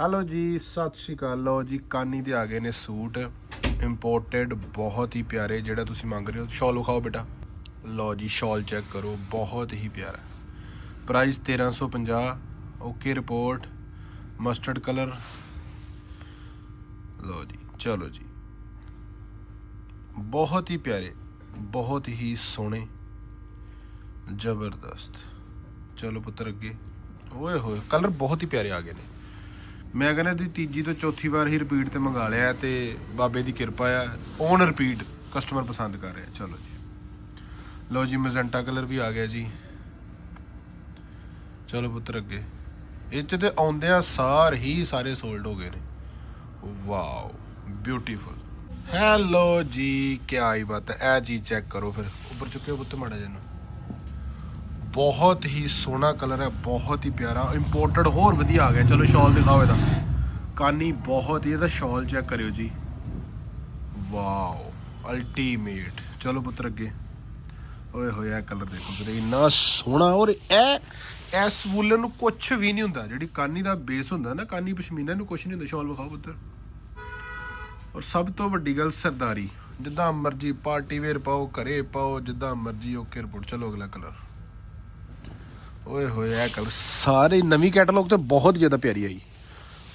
Hello ਜੀ, ਸਤਿ ਸ਼੍ਰੀ ਅਕਾਲ। ਲੋ ਜੀ, ਕਾਨੀ ਦੇ ਆ ਗਏ ਨੇ ਸੂਟ। ਇੰਪੋਰਟਡ ਬਹੁਤ ਹੀ ਪਿਆਰੇ, ਜਿਹੜਾ ਤੁਸੀਂ ਮੰਗ ਰਹੇ ਹੋ। ਸ਼ਾਲ ਵਿਖਾਓ ਬੇਟਾ। ਲੋ ਜੀ, ਸ਼ਾਲ ਚੈੱਕ ਕਰੋ। ਬਹੁਤ ਹੀ ਪਿਆਰਾ। Price 1350 okay report mustard colour ਲੋ ਜੀ, ਚਲੋ ਜੀ। ਬਹੁਤ ਹੀ ਪਿਆਰੇ, ਬਹੁਤ ਹੀ ਸੋਹਣੇ। ਜ਼ਬਰਦਸਤ। ਚਲੋ ਪੁੱਤਰ ਅੱਗੇ। ਓਏ ਹੋਏ ਕਲਰ ਬਹੁਤ ਹੀ ਪਿਆਰੇ ਆ ਗਏ ਨੇ। ਮੈਂ ਕਹਿੰਦਾ ਦੀ ਤੀਜੀ ਤੋਂ ਚੌਥੀ ਵਾਰ ਹੀ ਰਿਪੀਟ ਤੇ ਮੰਗਾ ਲਿਆ ਤੇ ਬਾਬੇ ਦੀ ਕਿਰਪਾ ਆ। ਔਨ ਰਿਪੀਟ ਕਸਟਮਰ ਪਸੰਦ ਕਰ ਰਿਹਾ। ਚਲੋ ਜੀ। ਲਓ ਜੀ ਮੈਜੈਂਟਾ ਕਲਰ ਵੀ ਆ ਗਿਆ ਜੀ। ਚਲੋ ਪੁੱਤਰ ਅੱਗੇ। ਇਹ 'ਚ ਤੇ ਆਉਂਦਿਆਂ ਸਾਰ ਹੀ ਸਾਰੇ ਸੋਲਡ ਹੋ ਗਏ ਨੇ। ਵਾਓ ਬਿਊਟੀਫੁਲ ਹੈਲੋ ਜੀ ਕੀ ਆਈ ਬਾਤ ਹੈ। ਇਹ ਚੀਜ਼ ਚੈੱਕ ਕਰੋ ਫਿਰ। ਉੱਪਰ ਚੁੱਕਿਓ ਪੁੱਤ ਮਾੜਾ ਜਿਹਾ ਬਹੁਤ ਹੀ ਸੋਹਣਾ ਕਲਰ ਹੈ, ਬਹੁਤ ਹੀ ਪਿਆਰਾ ਇੰਪੋਰਟਡ ਹੋਰ ਵਧੀਆ ਆ ਗਿਆ। ਚਲੋ ਸ਼ਾਲ ਦਿਖਾਓ ਇਹਦਾ। ਕਾਨੀ, ਬਹੁਤ ਹੀ, ਇਹਦਾ ਸ਼ਾਲ ਚੈੱਕ ਕਰਿਓ ਜੀ। ਵਾਓ ਅਲਟੀਮੇਟ ਚਲੋ ਪੁੱਤਰ ਅੱਗੇ। ਓਏ ਹੋਏ ਕਲਰ ਦੇਖੋ ਵੀਰੇ, ਇੰਨਾ ਸੋਹਣਾ। ਔਰ ਇਹ, ਇਸ ਵੂਲਨ ਨੂੰ ਕੁਝ ਵੀ ਨਹੀਂ ਹੁੰਦਾ। ਜਿਹੜੀ ਕਾਨੀ ਦਾ ਬੇਸ ਹੁੰਦਾ ਨਾ, ਕਾਨੀ ਪਸ਼ਮੀਨਾ ਨੂੰ ਕੁਝ ਨਹੀਂ ਹੁੰਦਾ। ਸ਼ਾਲ ਵਿਖਾਓ ਪੁੱਤਰ। ਔਰ ਸਭ ਤੋਂ ਵੱਡੀ ਗੱਲ ਸਰਦਾਰੀ। ਜਿੱਦਾਂ ਮਰਜ਼ੀ ਪਾਰਟੀ ਵੇਅਰ ਪਾਓ, ਘਰੇ ਪਾਓ, ਜਿੱਦਾਂ ਮਰਜ਼ੀ ਓਕੇ ਰਿਪੋਰਟ। ਚਲੋ ਅਗਲਾ ਕਲਰ। ਓਏ ਹੋਏ, ਇਹ ਕਲਰ ਸਾਰੇ ਨਵੀਂ ਕੈਟਲੌਗ ਤੇ ਬਹੁਤ ਜ਼ਿਆਦਾ ਪਿਆਰੀ ਆਈ।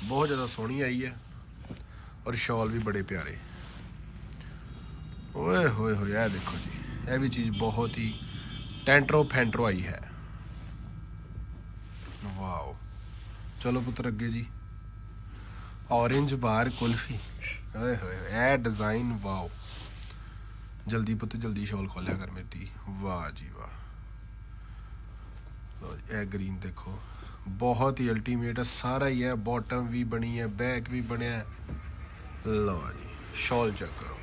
ਬਹੁਤ ਜ਼ਿਆਦਾ ਸੋਹਣੀ ਆਈ ਹੈ ਔਰ ਸ਼ਾਲ ਵੀ ਬੜੇ ਪਿਆਰੇ। ਓਏ ਹੋਏ ਹੋਏ, ਇਹ ਦੇਖੋ ਜੀ, ਇਹ ਵੀ ਚੀਜ਼ ਬਹੁਤ ਹੀ ਟੈਂਟਰੋ ਫੈਂਟਰੋ ਆਈ ਹੈ। ਵਾਓ, ਚਲੋ ਪੁੱਤਰ ਅੱਗੇ ਜੀ। Orange bar kulfi. ਓਏ ਹੋਏ ਇਹ ਡਿਜ਼ਾਈਨ ਵਾਓ। ਜਲਦੀ ਪੁੱਤ, ਜਲਦੀ ਸ਼ਾਲ ਖੋਲਿਆ ਕਰ ਮੇਰੀ ਵਾਹ ਜੀ ਵਾਹ। ਇਹ ਗ੍ਰੀਨ ਦੇਖੋ। ਬਹੁਤ ਹੀ ਅਲਟੀਮੇਟ ਹੈ ਸਾਰਾ ਹੀ ਹੈ ਬਾਟਮ ਵੀ ਬਣੀ ਹੈ ਬੈਕ ਵੀ ਬਣਿਆ। ਹੈ। ਲਓ ਜੀ ਸ਼ਾਲ ਚੈੱਕ ਕਰੋ।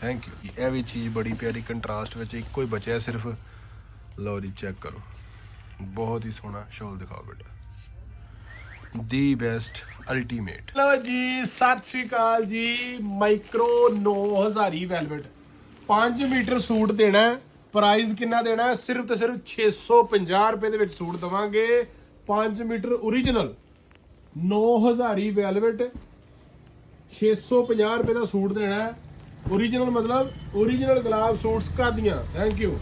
ਥੈਂਕ ਯੂ ਇਹ ਵੀ ਚੀਜ਼ ਬੜੀ ਪਿਆਰੀ ਕੰਟਰਾਸਟ ਵਿੱਚ ਇੱਕੋ ਹੀ ਬਚਿਆ ਸਿਰਫ। ਲਓ ਜੀ ਚੈੱਕ ਕਰੋ। ਬਹੁਤ ਹੀ ਸੋਹਣਾ ਸ਼ਾਲ ਦਿਖਾਓ ਬੇਟਾ। ਦੀ ਬੈਸਟ ਅਲਟੀਮੇਟ ਲਓ ਜੀ, ਸਤਿ ਸ਼੍ਰੀ ਅਕਾਲ ਜੀ। ਮਾਈਕਰੋ 9000 ਵੈਲਵਟ 5 ਮੀਟਰ ਸੂਟ ਦੇਣਾ ਪ੍ਰਾਈਸ ਕਿੰਨਾ ਦੇਣਾ ਹੈ? ਸਿਰਫ ਤੇ ਸਿਰਫ 650 ਰੁਪਏ ਦੇ ਵਿੱਚ ਸੂਟ ਦਵਾਂਗੇ। 5 ਮੀਟਰ origignal 9000 ਵੈਲਵਟ 650 ਰੁਪਏ ਦਾ ਸੂਟ ਦੇਣਾ ਹੈ। Origignal ਮਤਲਬ origignal ਗੁਲਾਬ ਸੂਟਸ ਕਾਦੀਆਂ ਥੈਂਕ ਯੂ